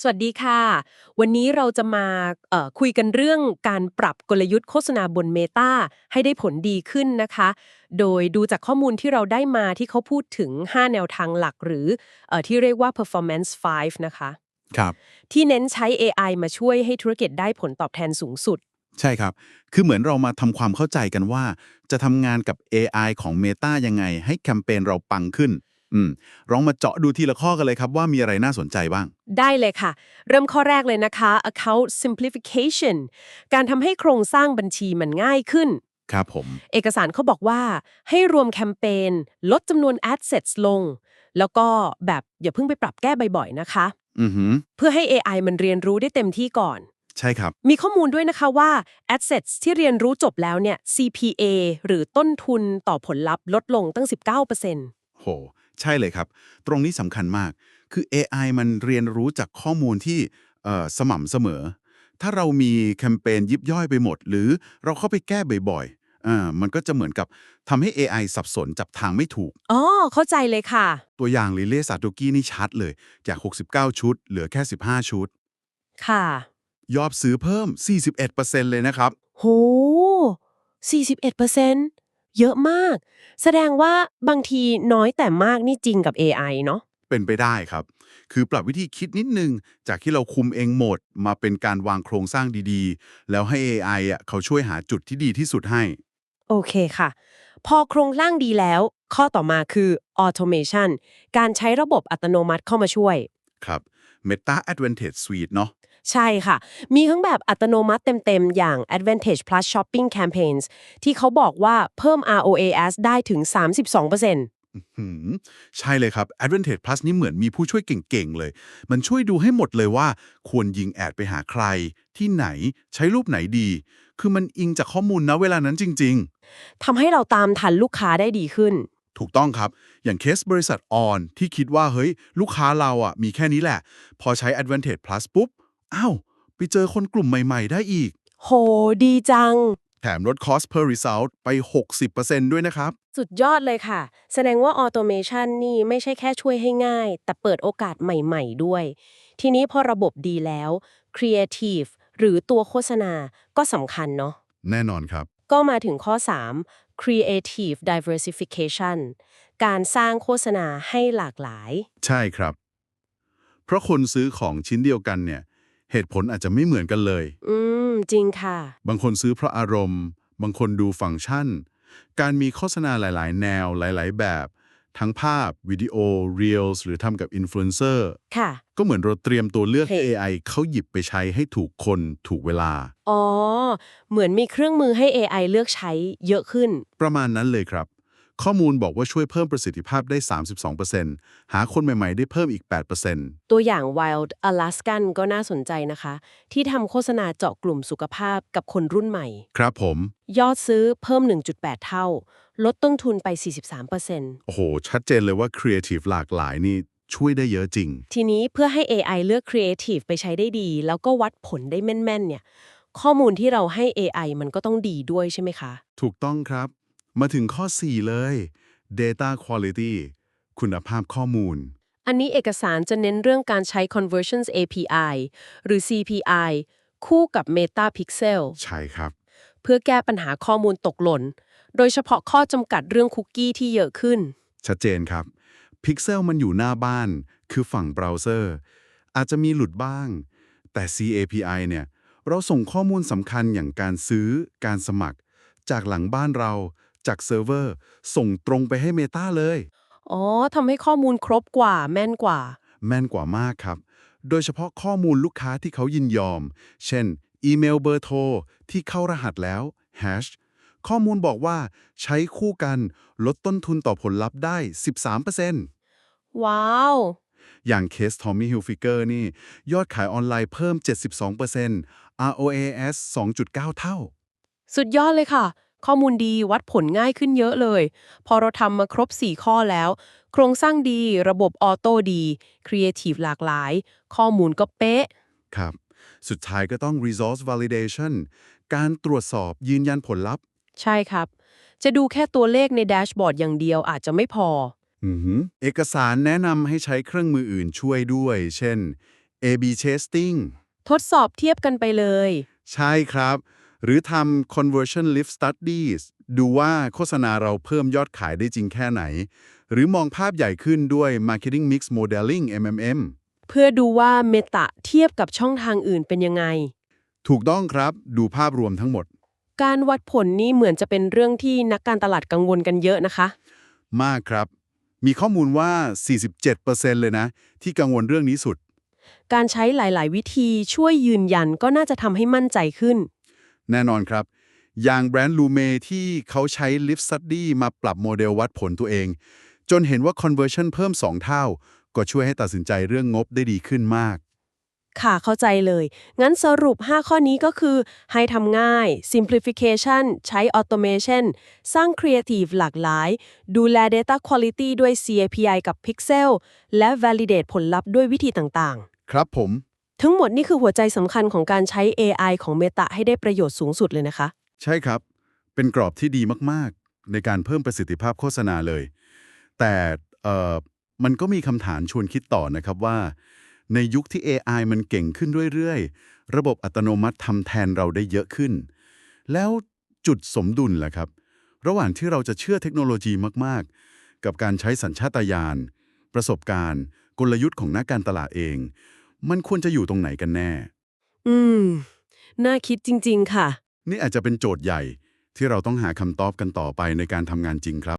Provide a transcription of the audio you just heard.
สวัสดีค่ะ วันนี้เราจะมาเอ่อคุยกันเรื่องการปรับกลยุทธ์โฆษณาบน Meta ให้ได้ผลดีขึ้นนะคะ โดยดูจากข้อมูลที่เราได้มาที่เขาพูดถึง 5 แนวทางหลักหรือเออที่เรียกว่า performance 5 นะคะ ครับ ที่เน้นใช้ AI มาช่วยให้ธุรกิจได้ผลตอบแทนสูงสุด ใช่ครับ คือเหมือนเรามาทำความเข้าใจกันว่า จะทำงานกับ AI ของ Meta ยังไงให้แคมเปญเราปังขึ้น อืมลองมาเจาะดูทีละข้อกันเลยครับว่ามีอะไรน่าสนใจบ้าง ได้เลยค่ะ เริ่มข้อแรกเลยนะคะ account simplification การทำให้โครงสร้างบัญชีมันง่ายขึ้น ครับผม เอกสารเขาบอกว่าให้รวมแคมเปญลดจำนวน assets ลง แล้วก็แบบอย่าเพิ่งไปปรับแก้บ่อยๆนะคะ อือหือ เพื่อให้ AI มันเรียนรู้ได้เต็มที่ก่อน ใช่ครับ มีข้อมูลด้วยนะคะว่า assets ที่เรียนรู้จบแล้วเนี่ย CPA หรือต้นทุนต่อผลลัพธ์ลดลงตั้ง 19%โห ใช่เลยครับ ตรงนี้สำคัญมาก คือ AI มันเรียนรู้จากข้อมูลที่เอ่อสม่ำเสมอ ถ้าเรามีแคมเปญยิบย่อยไปหมด หรือเราเข้าไปแก้บ่อยๆอ่ามันก็จะเหมือนกับทำให้ AI สับสนจับทางไม่ถูก อ๋อ เข้าใจเลยค่ะ ตัวอย่างลิเล่ซาโตกี้นี่ชัดเลย จาก 69 ชุด เหลือแค่ 15 ชุด ค่ะ ยอดซื้อเพิ่ม 41%เลยนะครับ โห41% เยอะมาก แสดงว่าบางทีน้อยแต่มากนี่จริงกับ AI เนาะเป็นไปได้ครับ คือปรับวิธีคิดนิดนึง จากที่เราคุมเองหมด มาเป็นการวางโครงสร้างดีๆ แล้วให้ AI อะเขาช่วยหาจุดที่ดีที่สุดให้ โอเคค่ะ พอโครงร่างดีแล้ว ข้อต่อมาคือ automation การใช้ระบบอัตโนมัติเข้ามาช่วย ครับ Meta Advantage Suite เนาะ ใช่ค่ะ มีทั้งแบบอัตโนมัติเต็ม ๆ อย่าง Advantage Plus Shopping Campaigns ที่เขาบอกว่าเพิ่ม ROAS ได้ถึง 32%หืมใช่เลยครับ Advantage Plus นี่เหมือนมีผู้ช่วยเก่ง ๆ เลย มันช่วยดูให้หมดเลยว่า ควรยิงแอดไปหาใคร ที่ไหนใช้รูปไหนดี คือมันอิงจากข้อมูลนะเวลานั้นจริง ๆทำให้เราตามทันลูกค้าได้ดีขึ้น ถูกต้องครับ อย่างเคสบริษัทออนที่คิดว่าเฮ้ย ลูกค้าเราอะมีแค่นี้แหละ พอใช้ Advantage Plus ปุ๊บ อ้าว ไปเจอคนกลุ่มใหม่ ๆ ได้อีก โห ดีจัง แถมลด cost per result ไป 60%ด้วยนะครับ สุดยอดเลยค่ะ แสดงว่า automation นี่ไม่ใช่แค่ช่วยให้ง่าย แต่เปิดโอกาสใหม่ ๆ ด้วย ทีนี้พอระบบดีแล้ว creative หรือตัวโฆษณาก็สำคัญเนาะ แน่นอนครับ ก็มาถึงข้อ 3 creative diversification การสร้างโฆษณาให้หลากหลาย ใช่ครับ เพราะคนซื้อของชิ้นเดียวกันเนี่ย เหตุผลอาจจะไม่เหมือนกันเลย อืม จริงค่ะ บางคนซื้อเพราะอารมณ์ บางคนดูฟังก์ชัน การมีโฆษณาหลาย ๆ แนวหลาย ๆ แบบ ทั้งภาพ วิดีโอ Reels หรือทำกับอินฟลูเอนเซอร์ค่ะ ก็เหมือนเราเตรียมตัวเลือกให้เฮ้ AI เขาหยิบไปใช้ให้ถูกคนถูกเวลา อ๋อ เหมือนมีเครื่องมือให้ AI เลือกใช้เยอะขึ้น ประมาณนั้นเลยครับ ข้อมูลบอกว่าช่วยเพิ่มประสิทธิภาพได้ 32%หาคนใหม่ ๆ ได้เพิ่มอีก 8%ตัวอย่าง Wild Alaskan ก็น่าสนใจนะคะ ที่ทำโฆษณาเจาะกลุ่มสุขภาพกับคนรุ่นใหม่ ครับผม ยอดซื้อเพิ่ม 1.8 เท่า ลดต้นทุนไป 43%โอ้โห ชัดเจนเลยว่า Creative หลากหลายนี่ช่วยได้เยอะจริง ทีนี้เพื่อให้ AI เลือก Creative ไปใช้ได้ดี แล้วก็วัดผลได้แม่นๆเนี่ยข้อมูลที่เราให้ AI มันก็ต้องดีด้วยใช่ไหมคะ ถูกต้องครับ มาถึงข้อ 4 เลย Data Quality คุณภาพข้อมูล อันนี้เอกสารจะเน้นเรื่องการใช้ Conversions API หรือ CPI คู่กับ Meta Pixel ใช่ครับ เพื่อแก้ปัญหาข้อมูลตกหล่น โดยเฉพาะข้อจำกัดเรื่องคุกกี้ที่เยอะขึ้น ชัดเจนครับ Pixel มันอยู่หน้าบ้าน คือฝั่งเบราว์เซอร์ อาจจะมีหลุดบ้าง แต่ CAPI เนี่ย เราส่งข้อมูลสำคัญอย่างการซื้อ การสมัคร จากหลังบ้านเรา จากเซิร์ฟเวอร์ ส่งตรงไปให้ Meta เลย อ๋อทำให้ข้อมูลครบกว่าแม่นกว่า แม่นกว่ามากครับ โดยเฉพาะข้อมูลลูกค้าที่เขายินยอม เช่น อีเมลเบอร์โทร ที่เข้ารหัสแล้ว Hash ข้อมูลบอกว่าใช้คู่กันลดต้นทุนต่อผลลัพธ์ได้ 13%ว้าว อย่างเคส Tommy Hilfiger นี่ ยอดขายออนไลน์เพิ่ม 72% ROAS 2.9 เท่า สุดยอดเลยค่ะ ข้อมูลดีวัดผลง่ายขึ้นเยอะเลย พอเราทำมาครบ 4 ข้อแล้ว โครงสร้างดีระบบออโต้ดีครีเอทีฟหลากหลาย ข้อมูลก็เป๊ะ ครับ สุดท้ายก็ต้อง resource validation การตรวจสอบยืนยันผลลัพธ์ ใช่ครับ จะดูแค่ตัวเลขในแดชบอร์ดอย่างเดียวอาจจะไม่พอ อือหือเอกสารแนะนำให้ใช้เครื่องมืออื่นช่วยด้วย เช่น A/B testing ทดสอบเทียบกันไปเลย ใช่ครับ หรือทำ conversion lift studies ดูว่าโฆษณาเราเพิ่มยอดขายได้จริงแค่ไหน หรือมองภาพใหญ่ขึ้นด้วย marketing mix modeling MMM เพื่อดูว่าเมตาเทียบกับช่องทางอื่นเป็นยังไง ถูกต้องครับ ดูภาพรวมทั้งหมด การวัดผลนี่เหมือนจะเป็นเรื่องที่นักการตลาดกังวลกันเยอะนะคะ มากครับ มีข้อมูลว่า 47%เลยนะ ที่กังวลเรื่องนี้สุด การใช้หลาย ๆ วิธีช่วยยืนยันก็น่าจะทำให้มั่นใจขึ้น แน่นอนครับ อย่างแบรนด์ลูเมที่เขาใช้ Lift Study มาปรับโมเดลวัดผลตัวเอง จนเห็นว่า conversion เพิ่ม 2 เท่า ก็ช่วยให้ตัดสินใจเรื่องงบได้ดีขึ้นมาก ค่ะเข้าใจเลย งั้นสรุป 5 ข้อนี้ก็คือ ให้ทำง่าย simplification ใช้ automation สร้าง creative หลากหลาย ดูแล data quality ด้วย CAPI กับ Pixel และ validate ผลลัพธ์ด้วยวิธีต่างครับผมๆ ทั้งหมดนี่คือหัวใจสำคัญของการใช้ AI ของ Meta ให้ได้ประโยชน์สูงสุดเลยนะคะ ใช่ครับ เป็นกรอบที่ดีมากๆ ในการเพิ่มประสิทธิภาพโฆษณาเลย แต่เอ่อมันก็มีคำถามชวนคิดต่อนะครับว่า ในยุคที่ AI มันเก่งขึ้นเรื่อยๆ ระบบอัตโนมัติทำแทนเราได้เยอะขึ้น แล้วจุดสมดุลล่ะครับ ระหว่างที่เราจะเชื่อเทคโนโลยีมากๆ กับการใช้สัญชาตญาณประสบการณ์ กลยุทธ์ของนักการตลาดเอง มันควรจะอยู่ตรงไหนกันแน่ อืม น่าคิดจริง ๆ ค่ะ นี่อาจจะเป็นโจทย์ใหญ่ที่เราต้องหาคำตอบกันต่อไปในการทำงานจริงครับ